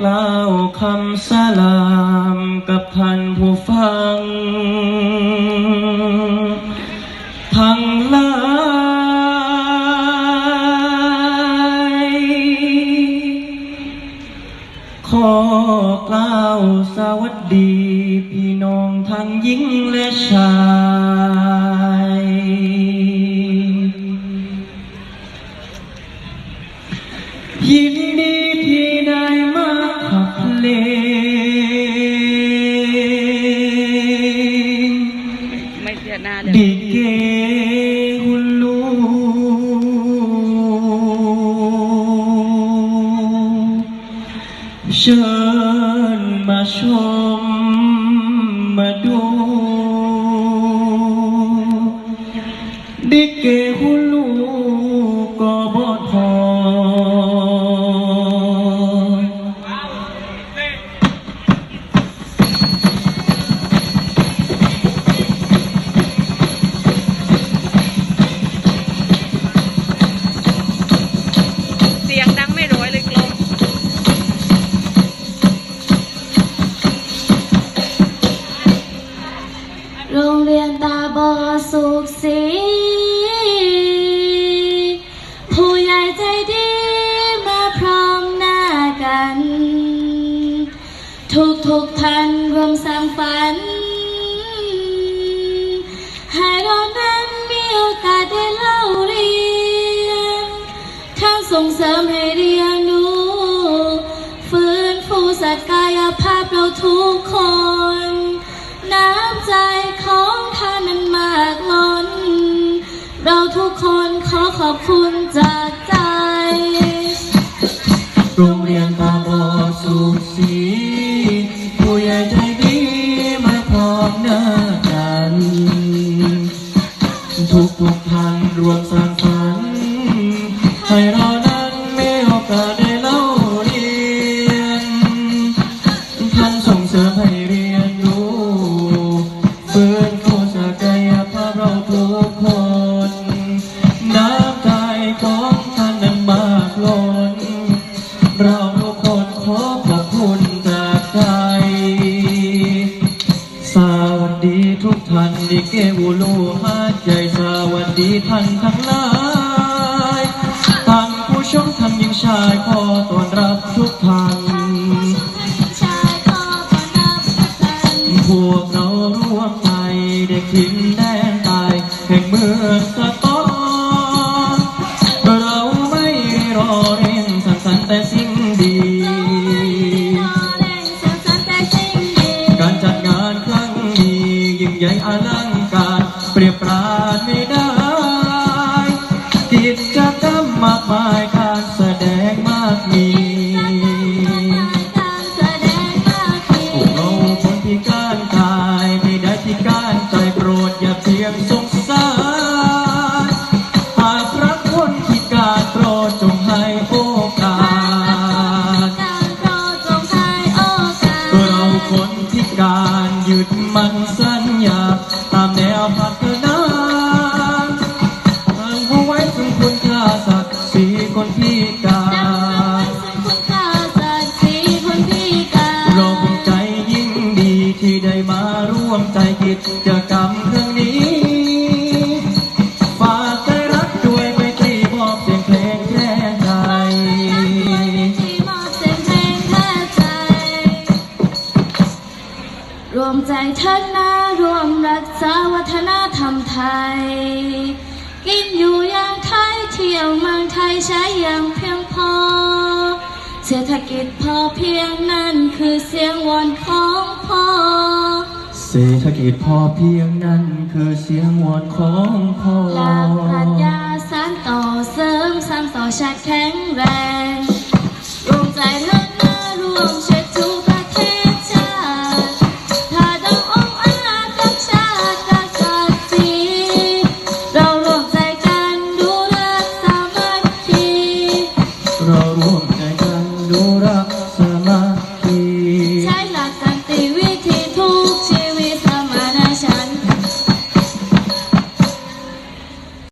กล่าวคำสลามกับท่านผู้ฟัง ทั้งหลายขอกล่าวสวัสดี พี่น้องทั้งหญิงและชาย เชิญมาชมม ตาบอสุขสีผู้ใหญ่ใจดีมาพร้อมหน้ากัน ทุกทุกท่านรวมสร้างฝัน ให้เรานั้นมีโอกาสได้เล่าเรียนทั้งส่งเสริมให้เรียนรู้ฟื้นฟูศักยภาพเราทุกคน น้ำใจของ มากล้น เราทุกคนขอขอบคุณจาก ท่านดิเกวูลูฮาดใหญ่สวัสดีท่านทั้งหลายท่านผู้ชมท่านหญิงชายขอต้อนรับ ใหญ่อลังการเปรียบปราณไม่ได้กิจกรรมมากมายการแสดงมากมีพวกเราคนพิการกายไม่ได้พิการใจโปรดอย่าเพียงสงสารหากรักคนพิการโปรดจงให้โอกาสรโปรดจงให้โอกาสเราคนพิการหยึดมันสัญ มาร่วมใจกิจกรรมครั้งนี้ ฝากใจรักด้วยไมตรีมอบเสียงเพลงแค่ใจที่มอบเสียงเพลงแท้ใจรวมใจเทิดน้ารวมรักษาวัฒนธรรมไทย กินอยู่อย่างไทยเที่ยวเมืองไทยใช้อย่างเพียงพอ เศรษฐกิจพอเพียงนั่นคือเสียงวอนขอ เศรษฐกิจพอเพียงนั้นคือเสียงวอนของพ่อหลักปรัชญาสานต่อเสริมสร้างต่อชาติแข็งแรงรวมใจเลิศน้าศรวมเชื